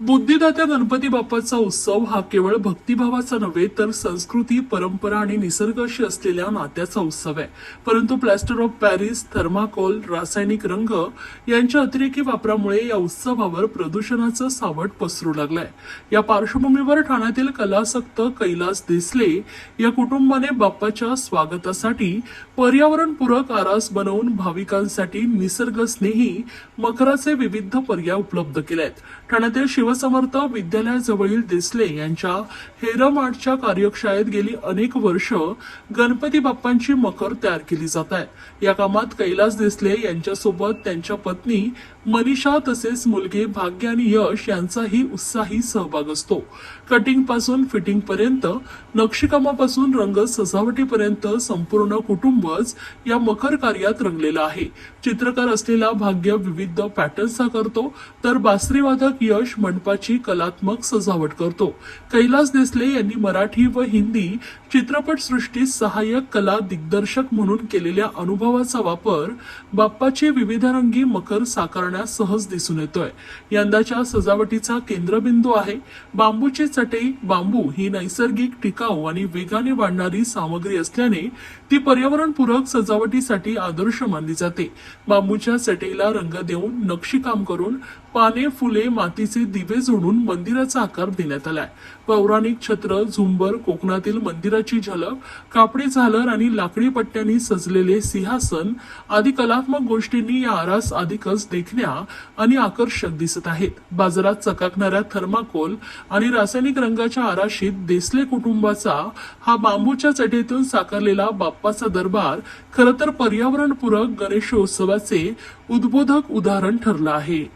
बुद्धिदात्या गणपती बाप्पाचा उत्सव हा केवळ भक्तिभावाचा नव्हे तर संस्कृती परंपरा आणि निसर्गाशी असलेल्या नात्याचा उत्सव आहे. परंतु प्लॅस्टर ऑफ पॅरिस थर्माकोल रासायनिक रंग यांच्या अतिरेकी वापरामुळे या उत्सवावर प्रदूषणाचं सावट पसरू लागलंय. या पार्श्वभूमीवर ठाण्यातील कलासक्त कैलास देसले या कुटुंबाने बाप्पाच्या स्वागतासाठी पर्यावरणपूरक आरास बनवून भाविकांसाठी निसर्गस्नेही मकराचे विविध पर्याय उपलब्ध केले आहेत ठाण्यातील शिवसमर्थ विद्यालयाजवळील देसले यांच्या हेरमाडच्या कार्यशाळेत गेली अनेक वर्ष गणपती बाप्पांची मकर तयार केली जात आहे. या कामात कैलास देसले यांच्यासोबत त्यांच्या पत्नी मनीषा तसेच मुलगे भाग्य आणि यश यांचाही उत्साही सहभाग असतो. कटिंगपासून फिटिंग पर्यंत नक्षीकामापासून रंग सजावटीपर्यंत संपूर्ण कुटुंबच या मकर कार्यात रंगलेलं आहे. चित्रकार असलेला भाग्य विविध पॅटर्नचा करतो तर बासरीवादक यश मंडपाची कलात्मक सजावट करतो. कैलास देसले यांनी मराठी व हिंदी चित्रपटसृष्टीत सहाय्यक कला दिग्दर्शक म्हणून केलेल्या अनुभवाचा वापर बाप्पाचे विविधरंगी मकर साकारण्यास सहज दिसून येतोय. यंदाच्या सजावटीचा केंद्रबिंदू आहे. बांबूची चटई बांबू ही नैसर्गिक टिकाऊ आणि वेगाने वाढणारी सामग्री असल्याने ती पर्यावरणपूरक सजावटीसाठी आदर्श मानली जाते. बांबूच्या चटईला रंग देऊन नक्षीकाम करून पाने फुले मातीचे दिवे जोडून मंदिराचा आकार देण्यात आलाय. पौराणिक छत्र झुंबर कोकणातील मंदिराची झलक कापडी झालर आणि लाकडी पट्ट्यांनी सजलेले सिंहासन आदी कलात्मक गोष्टींनी या आरास अधिकच देखण्या आणि आकर्षक दिसत आहेत. बाजारात चकाकणाऱ्या थर्माकोल आणि रासायनिक रंगाच्या आराशीत देसले कुटुंबाचा हा बांबूच्या चटेतून साकारलेला बाप्पाचा दरबार खरं तर पर्यावरणपूरक गणेशोत्सवाचे उद्बोधक उदाहरण ठरलं आहे.